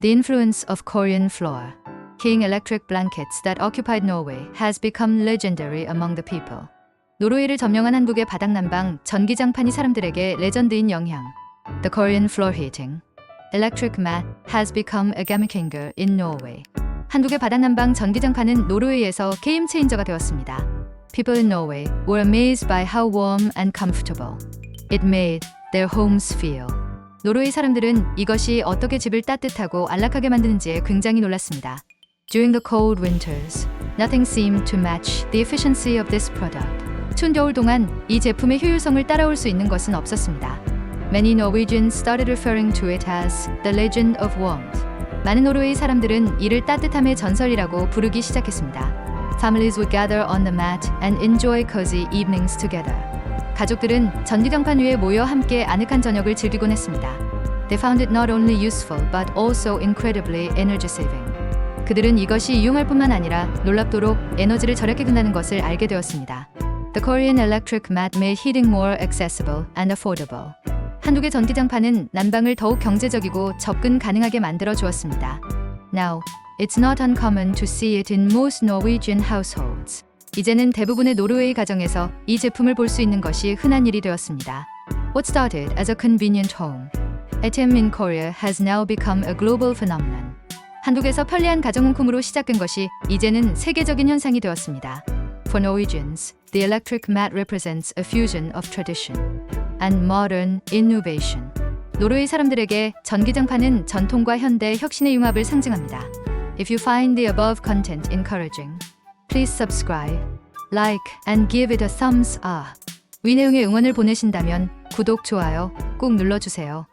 The influence of Korean floor, king electric blankets that occupied Norway has become legendary among the people. 노르웨이를 점령한 한국의 바닥 난방 전기장판이 사람들에게 레전드인 영향. The Korean floor heating, electric mat has become a game changer in Norway. 한국의 바닥 난방 전기장판은 노르웨이에서 게임 체인저가 되었습니다. People in Norway were amazed by how warm and comfortable it made their homes feel. 노르웨이 사람들은 이것이 어떻게 집을 따뜻하고 안락하게 만드는지에 굉장히 놀랐습니다. During the cold winters, nothing seemed to match the efficiency of this product. 추운 겨울 동안 이 제품의 효율성을 따라올 수 있는 것은 없었습니다. Many Norwegians started referring to it as the legend of warmth. 많은 노르웨이 사람들은 이를 따뜻함의 전설이라고 부르기 시작했습니다. Families would gather on the mat and enjoy cozy evenings together. 가족들은 전기장판 위에 모여 함께 아늑한 저녁을 즐기곤 했습니다. They found it not only useful but also incredibly energy saving. 그들은 이것이 유용할 뿐만 아니라 놀랍도록 에너지를 절약해 준다는 것을 알게 되었습니다. The Korean electric mat made heating more accessible and affordable. 한국의 전기장판은 난방을 더욱 경제적이고 접근 가능하게 만들어 주었습니다. Now, it's not uncommon to see it in most Norwegian households. 이제는 대부분의 노르웨이 가정에서 이 제품을 볼 수 있는 것이 흔한 일이 되었습니다. What started as a convenient home, item in Korea has now become a global phenomenon. 한국에서 편리한 가정용품으로 시작된 것이 이제는 세계적인 현상이 되었습니다. For Norwegians, the electric mat represents a fusion of tradition and modern innovation. 노르웨이 사람들에게 전기장판은 전통과 현대 혁신의 융합을 상징합니다. If you find the above content encouraging, please subscribe, like, and give it a thumbs up. 위 내용의 응원을 보내신다면 구독, 좋아요 꼭 눌러주세요.